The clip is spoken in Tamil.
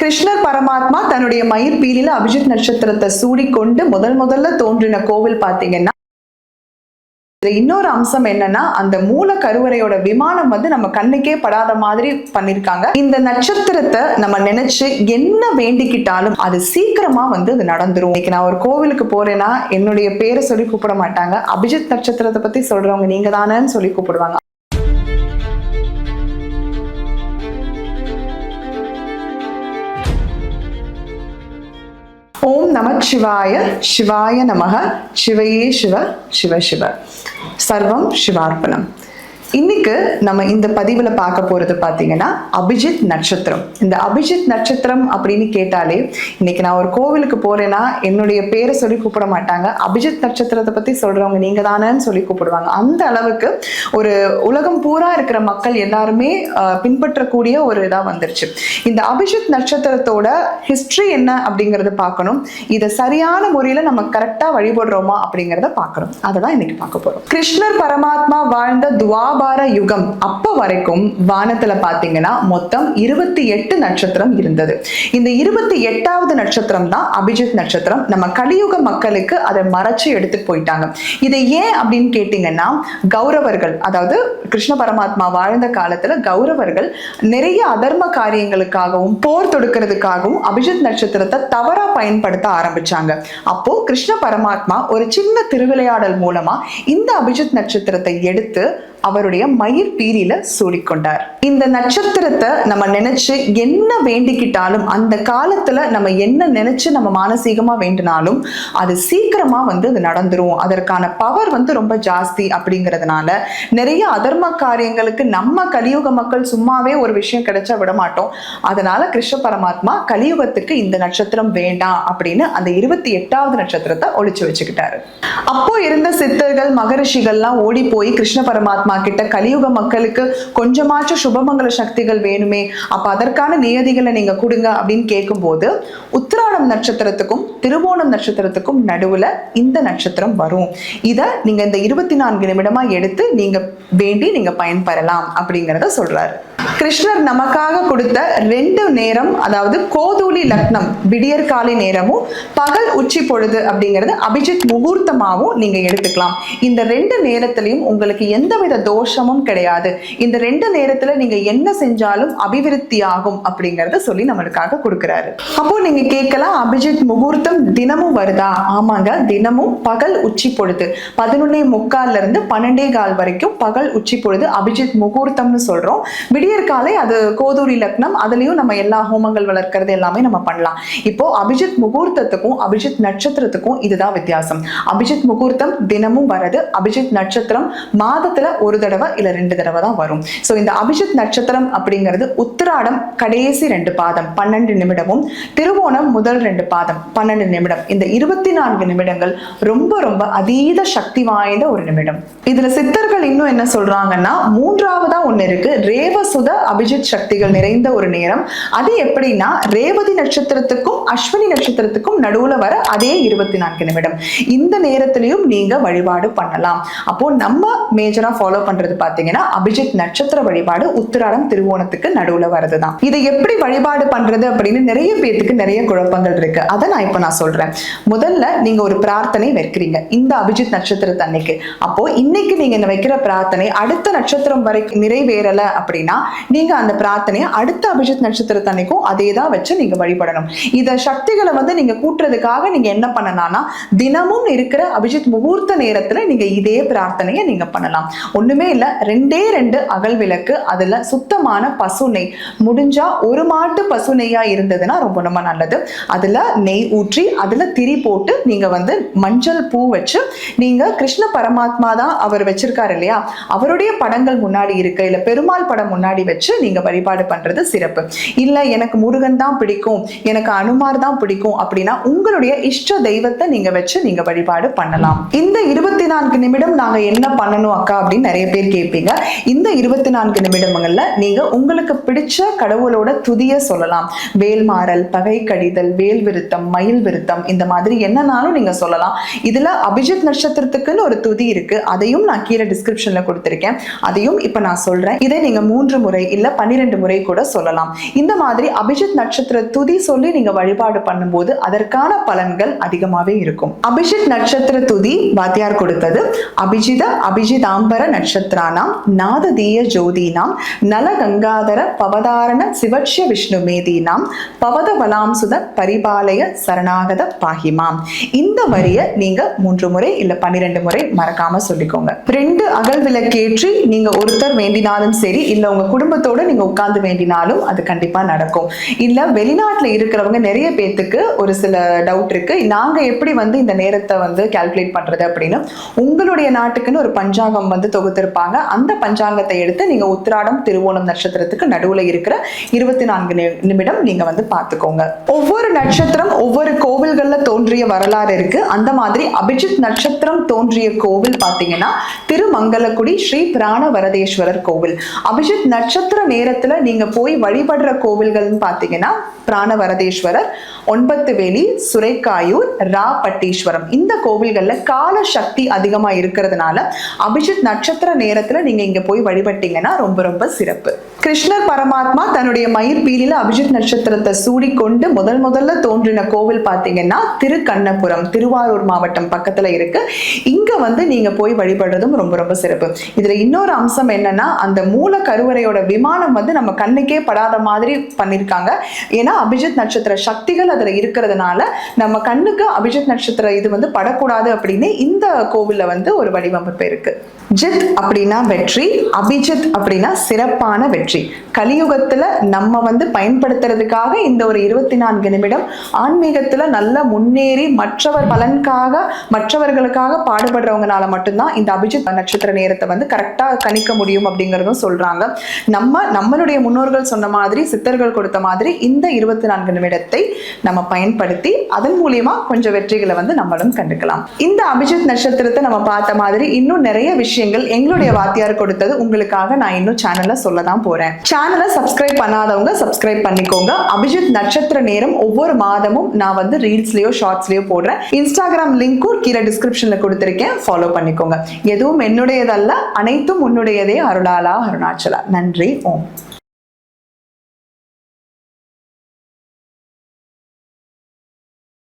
கிருஷ்ணர் பரமாத்மா தன்னுடைய மயிர் பீலில அபிஜித் நட்சத்திரத்தை சூடிக்கொண்டு முதல் முதல்ல தோன்றின கோவில் பாத்தீங்கன்னா இன்னொரு அம்சம் என்னன்னா அந்த மூல கருவறையோட விமானம் வந்து நம்ம கண்ணுக்கே படாத மாதிரி பண்ணிருக்காங்க. இந்த நட்சத்திரத்தை நம்ம நினைச்சு என்ன வேண்டிக்கிட்டாலும் அது சீக்கிரமா வந்து அது நடந்துரும். இன்னைக்கு நான் ஒரு கோவிலுக்கு போறேன்னா என்னுடைய பேரை சொல்லி கூப்பிட மாட்டாங்க. அபிஜித் நட்சத்திரத்தை பத்தி சொல்றவங்க நீங்க தானேன்னு சொல்லி கூப்பிடுவாங்க. சிவாய சிவாய நமக சிவையே சிவ சிவ சிவ சர்வம் சிவார்ப்பணம் இன்னைக்கு நம்ம இந்த பதிவுல பார்க்க போறது பாத்தீங்கன்னா அபிஜித் நட்சத்திரம். இந்த அபிஜித் நட்சத்திரம் அப்படின்னு கேட்டாலே இன்னைக்கு நான் ஒரு கோவிலுக்கு போறேன்னா என்னுடைய பேரை சொல்லி கூப்பிட மாட்டாங்க. அபிஜித் நட்சத்திரத்தை பத்தி சொல்றவங்க நீங்க தானேன்னு சொல்லி கூப்பிடுவாங்க. அந்த அளவுக்கு ஒரு உலகம் பூரா இருக்கிற மக்கள் எல்லாருமே பின்பற்றக்கூடிய ஒரு இதா வந்துருச்சு. இந்த அபிஜித் நட்சத்திரத்தோட ஹிஸ்டரி என்ன அப்படிங்கறத பார்க்கணும். இதை சரியான முறையில நம்ம கரெக்டா வழிபடுறோமா அப்படிங்கறத பார்க்கணும். அதை தான் இன்னைக்கு பார்க்க போறோம். கிருஷ்ணர் பரமாத்மா வாழ்ந்த துவாபார யுகம் அப்ப வரைக்கும் வானத்துல பாத்தீங்கன்னா மொத்தம் இருபத்தி எட்டு நட்சத்திரம் இருந்தது. இந்த இருபத்தி எட்டாவது நட்சத்திரம் தான் அபிஜித் நட்சத்திரம். நம்ம கலியுக மக்களுக்கு அதை மறைச்சு எடுத்துட்டு போயிட்டாங்க. இதை ஏன் அப்படின்னு கேட்டீங்கன்னா கௌரவர்கள் அதாவது கிருஷ்ண பரமாத்மா வாழ்ந்த காலத்துல கௌரவர்கள் நிறைய அதர்ம காரியங்களுக்காகவும் போர் தொடுக்கிறதுக்காகவும் அபிஜித் நட்சத்திரத்தை தவறா பயன்படுத்த ஆரம்பிச்சாங்க. அப்போ கிருஷ்ண பரமாத்மா ஒரு சின்ன திருவிளையாடல் மூலமா இந்த அபிஜித் நட்சத்திரத்தை எடுத்து அவருடைய மயிர் பீரியில சூடிக்கொண்டார் இந்த நட்சத்திரத்தை நம்ம நினைச்சு என்ன வேண்டிக்கிட்டாலும் அந்த காலத்துல நம்ம என்ன நினைச்சு நம்ம மானசீகமா வேண்டினாலும் அது சீக்கிரமா வந்து அது நடந்துரும். அதற்கான பவர் வந்து ரொம்ப ஜாஸ்தி அப்படிங்கிறதுனால நிறைய அதர்ம காரியங்களுக்கு நம்ம கலியுக மக்கள் சும்மாவே ஒரு விஷயம் கிடைச்சா விட மாட்டோம். அதனால கிருஷ்ண பரமாத்மா கலியுகத்துக்கு இந்த நட்சத்திரம் வேண்டாம் அப்படின்னு அந்த இருபத்தி எட்டாவது நட்சத்திரத்தை ஒழிச்சு வச்சுக்கிட்டாரு. அப்போ இருந்த சித்தர்கள் மகரிஷிகள்லாம் ஓடி போய் கிருஷ்ண பரமாத்மா கிட்ட கலியுக மக்களுக்கு கொஞ்சமாச்சும் சுபமங்கல சக்திகள் வேணுமே. அப்ப அதற்கான நியதிகளை நீங்க கொடுங்க அப்படின்னு கேட்கும்போது உத்திராடம் நட்சத்திரத்துக்கும் திருவோணம் நட்சத்திரத்துக்கும் நடுவுல இந்த நட்சத்திரம் வரும். இத நீங்க இந்த இருபத்தி நான்கு நிமிடமா எடுத்து நீங்க வேண்டி நீங்க பயன்பெறலாம் அப்படிங்கறத சொல்றாரு. கிருஷ்ணர் நமக்காக கொடுத்த ரெண்டு நேரம் அதாவது கோதூலி லக்னம் விடியற் காலை நேரமும் பகல் உச்சி பொழுது அப்படிங்கிறது அபிஜித் முகூர்த்தமாகவும் நீங்க எடுத்துக்கலாம். இந்த ரெண்டு நேரத்திலையும் உங்களுக்கு எந்தவித தோஷமும் கிடையாது. இந்த ரெண்டு நேரத்துல நீங்க என்ன செஞ்சாலும் அபிவிருத்தி ஆகும் அப்படிங்கறத சொல்லி நம்மளுக்காக கொடுக்கிறாரு. அப்போ நீங்க கேட்கலாம் அபிஜித் மட்டும் தினமும் வருதா? ஆமாங்க தினமும் பகல் உச்சி பொழுது. பதினொன்னே முக்கால்ல இருந்து பன்னெண்டே கால் வரைக்கும் பகல் உச்சி பொழுது அபிஜித் முகூர்த்தம்னு சொல்றோம். விடியற் காலை அது கோதூரி லக்னம் அதுலயும் நம்ம எல்லா ஹோமங்கள் வளர்க்கறது எல்லாமே நம்ம பண்ணலாம். இப்போ அபிஜித் முகூர்த்தத்துக்கும் அபிஜித் நட்சத்திரத்துக்கும் இதுதான் வித்தியாசம். அபிஜித் முகூர்த்தம் தினமும் வரது அபிஜித் நட்சத்திரம் மாதத்துல ஒரு தடவை இல்ல ரெண்டு தடவை தான் வரும். சோ இந்த அபிஜித் நட்சத்திரம் அப்படிங்கிறது உத்திராடம் கடைசி ரெண்டு பாதம் பன்னெண்டு நிமிடமும் திருவோணம் முதல் ரெண்டு பாதம் பன்னெண்டு பன்னெண்டு நிமிடம். இந்த இருபத்தி நான்கு நிமிடங்கள் ரொம்ப ரொம்ப அதீத சக்தி வாய்ந்த ஒரு நிமிடம். இதுல சித்தர்கள் இன்னும் என்ன சொல்றாங்கன்னா மூன்றாவதா ஒண்ணு இருக்கு. ரேவசுத அபிஜித் சக்திகள் நிறைந்த ஒரு நேரம். அது எப்படின்னா ரேவதி நட்சத்திரத்துக்கும் அஸ்வினி நட்சத்திரத்துக்கும் நடுவுல வர அதே இருபத்தி நான்கு நிமிடம். இந்த நேரத்திலையும் நீங்க வழிபாடு பண்ணலாம். அப்போ நம்ம மேஜரா ஃபாலோ பண்றது பாத்தீங்கன்னா அபிஜித் நட்சத்திர வழிபாடு உத்திராடம் திருவோணத்துக்கு நடுவுல வரதுதான் இதை எப்படி வழிபாடு பண்றது அப்படின்னு நிறைய பேத்துக்கு நிறைய குழப்பங்கள் இருக்கு. அதை நான் இப்ப நான் நான் சொல்றேன். முதல்ல நீங்க ஒரு பிரார்த்தனை வைக்கிறீங்க. இந்த அபிஜித் நட்சத்திரத்தை அன்னைக்கு. அப்போ இன்னைக்கு நீங்க இந்த வைக்கிற பிரார்த்தனை அடுத்த நட்சத்திரம் வரைக்கும் நிறைவேறல அப்படின்னா நீங்க அந்த பிரார்த்தனையை அடுத்த அபிஜித் நட்சத்திரத்தை அன்னைக்கும் அதே தான் வச்சு நீங்க வழிபடணும். இத சக்திகளை வந்து நீங்க கூட்டுறதுக்காக நீங்க என்ன பண்ணலாம்னா தினமும் இருக்கிற அபிஜித் முகூர்த்த நேரத்துல நீங்க இதே பிரார்த்தனையை நீங்க பண்ணலாம். ஒண்ணுமே இல்ல ரெண்டே ரெண்டு அகல் விளக்கு அதுல சுத்தமான பசு நெய். முடிஞ்சா ஒரு மாட்டு பசு நெய்யா இருந்ததுன்னா ரொம்ப ரொம்ப நல்லது. அதுல நெய் ஊற்றி அதுல திரி போட்டு நீங்க வந்து மஞ்சள் பூ வச்சு நீங்க கிருஷ்ண பரமாத்மா தான் அவர் வச்சிருக்காரு இல்லையா? அவருடைய படங்கள் முன்னாடி இருக்கு. இல்ல பெருமாள் படம் முன்னாடி வச்சு நீங்க வழிபாடு பண்றது சிறப்பு. இல்ல எனக்கு முருகன் தான் பிடிக்கும் எனக்கு அனுமார் தான் பிடிக்கும் அப்படின்னா உங்களுடைய இஷ்ட தெய்வத்தை நீங்க வச்சு நீங்க வழிபாடு பண்ணலாம். இந்த இருபத்தி நான்கு நிமிடம் நாங்க என்ன பண்ணணும் அக்கா அப்படின்னு நிறைய பேர் கேட்பீங்க. இந்த இருபத்தி நான்கு நிமிடங்களில் நீங்க உங்களுக்கு பிடிச்ச கடவுளோட துதிய சொல்லலாம். வேல்மாறல் பகை கடிதல் வேல் விருத்தம் மயில் விருத்தம். இந்த மாதிரி என்னன்னாலும் நீங்க சொல்லலாம். இதுல அபிஜித் நட்சத்திரத்துக்குன்னு ஒரு துதி இருக்கு. அதையும் நான் கீழே டிஸ்கிரிப்ஷன்ல கொடுத்திருக்கேன். அதையும் இப்ப நான் சொல்றேன். இதை நீங்க மூன்று முறை இல்ல பன்னிரெண்டு முறை கூட சொல்லலாம். இந்த மாதிரி அபிஜித் நட்சத்திர துதி சொல்லி நீங்க வழிபாடு பண்ணும்போது அதற்கான பலன்கள் அதிகமாவே இருக்கும். அபிஜித் நட்சத்திர துதி வாத்தியார் கொடுத்தது அபிஜித அபிஜிதாம்பர நட்சத்திரானாம் நாததீய ஜோதினாம் நல கங்காதர பவதாரண சிவட்சிய விஷ்ணு மேதீனாம் பவத வலாம்சுத பரிபாலய சரணா சரணாகத பாகிமாம் இந்த வரியை நீங்க மூன்று முறை இல்ல பன்னிரெண்டு முறை மறக்காம சொல்லிக்கோங்க. ரெண்டு அகல் விளக்கேற்றி நீங்க ஒருத்தர் வேண்டினாலும் சரி இல்ல உங்க குடும்பத்தோட நீங்க உட்கார்ந்து வேண்டினாலும் அது கண்டிப்பா நடக்கும். இல்ல வெளிநாட்டுல இருக்கிறவங்க நிறைய பேத்துக்கு ஒரு சில டவுட் இருக்கு. நாங்க எப்படி வந்து இந்த நேரத்தை வந்து கால்குலேட் பண்றது அப்படின்னு உங்களுடைய நாட்டுக்குன்னு ஒரு பஞ்சாங்கம் வந்து தொகுத்திருப்பாங்க. அந்த பஞ்சாங்கத்தை எடுத்து நீங்க உத்திராடம் திருவோணம் நட்சத்திரத்துக்கு நடுவுல இருக்கிற இருபத்தி நான்கு நிமிடம் நீங்க வந்து பார்த்துக்கோங்க. ஒவ்வொரு நட்சத்திரம் ஒவ்வொரு கோவில்கள்ல தோன்றிய வரலாறு இருக்கு. அந்த மாதிரி அபிஜித் நட்சத்திரம் தோன்றிய கோவில் பாத்தீங்கன்னா திருமங்கலக்குடி ஸ்ரீ பிராண வரதேஸ்வரர் கோவில். அபிஜித் நட்சத்திர நேரத்துல நீங்க போய் வழிபடுற கோவில்கள்னு பாத்தீங்கன்னா பிராண வரதேஸ்வரர் ஒன்பத்து வேலி சுரைக்காயூர் ரா பட்டீஸ்வரம் இந்த கோவில்கள்ல கால சக்தி அதிகமா இருக்கிறதுனால அபிஜித் நட்சத்திர நேரத்துல நீங்க இங்க போய் வழிபட்டீங்கன்னா ரொம்ப ரொம்ப சிறப்பு. கிருஷ்ணர் பரமாத்மா தன்னுடைய மயிர்பீலில அபிஜித் நட்சத்திரத்தை சூடிக்கொண்டு முதல் முதல்ல தோன்றின கோவில் பாத்தீங்கன்னா திருக்கண்ணபுரம் திருவாரூர் மாவட்டம் பக்கத்துல இருக்கு. இங்க வந்து நீங்க போய் வழிபடுறதும் ரொம்ப ரொம்ப சிறப்பு. இதுல இன்னொரு அம்சம் என்னன்னா அந்த மூல கருவறையோட விமானம் வந்து நம்ம கண்ணுக்கே படாத மாதிரி பண்ணிருக்காங்க. ஏன்னா அபிஜித் நட்சத்திர சக்திகள் அதுல இருக்கிறதுனால நம்ம கண்ணுக்கு அபிஜித் நட்சத்திர இது வந்து படக்கூடாது அப்படின்னு இந்த கோவில்ல வந்து ஒரு வடிவமைப்பு இருக்கு. ஜித் அப்படின்னா வெற்றி அபிஜித் அப்படின்னா சிறப்பான வெற்றி. கலியுகத்துல நம்ம வந்து பயன்படுத்துறதுக்காக இந்த ஒரு இருபத்தி நான்கு நிமிடம் ஆன்மீகத்துல நல்லா முன்னேறி மற்றவர் பலனுக்காக மற்றவர்களுக்காக பாடுபடுறவங்கனால மட்டும்தான் இந்த அபிஜித் நட்சத்திர நேரத்தை வந்து கரெக்டா கணிக்க முடியும் அப்படிங்கறதும் சொல்றாங்க. நம்ம நம்மளுடைய முன்னோர்கள் சொன்ன மாதிரி சித்தர்கள் கொடுத்த மாதிரி இந்த இருபத்தி நான்கு நிமிடத்தை நம்ம பயன்படுத்தி அதன் மூலியமா கொஞ்சம் வெற்றிகளை வந்து நம்மளும் கண்டுக்கலாம். இந்த அபிஜித் நட்சத்திரத்தை நம்ம பார்த்த மாதிரி இன்னும் நிறைய விஷயங்கள் எங்களுடைய வாத்தியார் கொடுத்தது உங்களுக்காக நான் இன்னும் சேனல்ல சொல்ல தான் போறேன். சேனலை சப்ஸ்கிரைப் பண்ணாதவங்க சப்ஸ்கிரைப் பண்ணிக்கோங்க. அபிஜித் நட்சத்திர நேரம் ஒவ்வொரு மாதமும் நான் வந்து ரீல்ஸ்லயோ ஷார்ட்ஸ்லயோ போடுறேன். இன்ஸ்டாகிராம் லிங்க்கும் கீழே டிஸ்கிரிப்ஷன்ல கொடுத்துருக்கேன். ஃபாலோ பண்ணிக்கோங்க. எதுவும் என்னுடையதல்ல அனைத்தும் உன்னுடையதே அருளாலா அருணாச்சலா. நன்றி ஓம்.